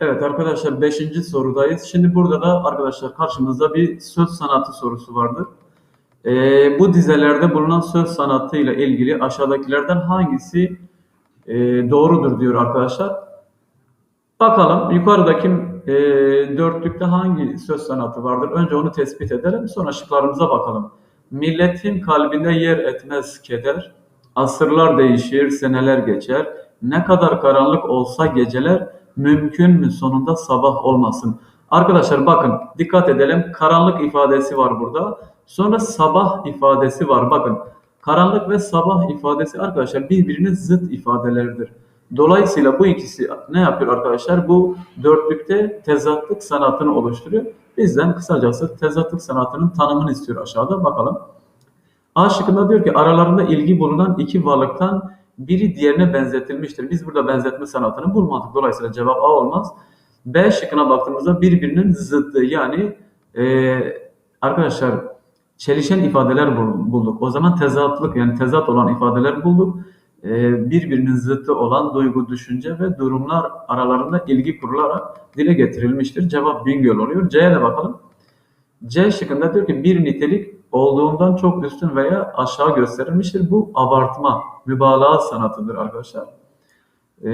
Evet arkadaşlar 5. sorudayız. Şimdi burada da arkadaşlar karşımızda bir söz sanatı sorusu vardır. Ee, bu dizelerde bulunan söz sanatı ile ilgili aşağıdakilerden hangisi e, doğrudur diyor arkadaşlar. Bakalım yukarıdaki e, dörtlükte hangi söz sanatı vardır? Önce onu tespit edelim sonra şıklarımıza bakalım. Milletin kalbinde yer etmez keder, asırlar değişir, seneler geçer. Ne kadar karanlık olsa geceler, mümkün mü sonunda sabah olmasın? Arkadaşlar bakın dikkat edelim. Karanlık ifadesi var burada. Sonra sabah ifadesi var. Bakın karanlık ve sabah ifadesi arkadaşlar birbirinin zıt ifadeleridir. Dolayısıyla bu ikisi ne yapıyor arkadaşlar? Bu dörtlükte tezatlık sanatını oluşturuyor. Bizden kısacası tezatlık sanatının tanımını istiyor aşağıda. Bakalım. A şıkkında diyor ki aralarında ilgi bulunan iki varlıktan biri diğerine benzetilmiştir. Biz burada benzetme sanatını bulmadık. Dolayısıyla cevap A olmaz. B şıkkına baktığımızda birbirinin zıddı yani e, arkadaşlar çelişen ifadeler bul- bulduk. O zaman tezatlık yani tezat olan ifadeler bulduk. E, birbirinin zıttı olan duygu, düşünce ve durumlar aralarında ilgi kurularak dile getirilmiştir. Cevap Bingöl oluyor. C'ye de bakalım. C şıkkında diyor ki bir nitelik olduğundan çok üstün veya aşağı gösterilmiştir. Bu abartma, mübalağa sanatıdır arkadaşlar. Ee,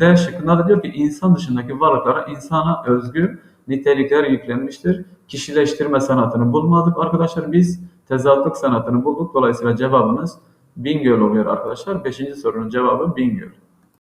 D şıkkında da diyor ki insan dışındaki varlıklara insana özgü nitelikler yüklenmiştir. Kişileştirme sanatını bulmadık arkadaşlar. Biz tezatlık sanatını bulduk. Dolayısıyla cevabımız Bingöl oluyor arkadaşlar. Beşinci sorunun cevabı Bingöl.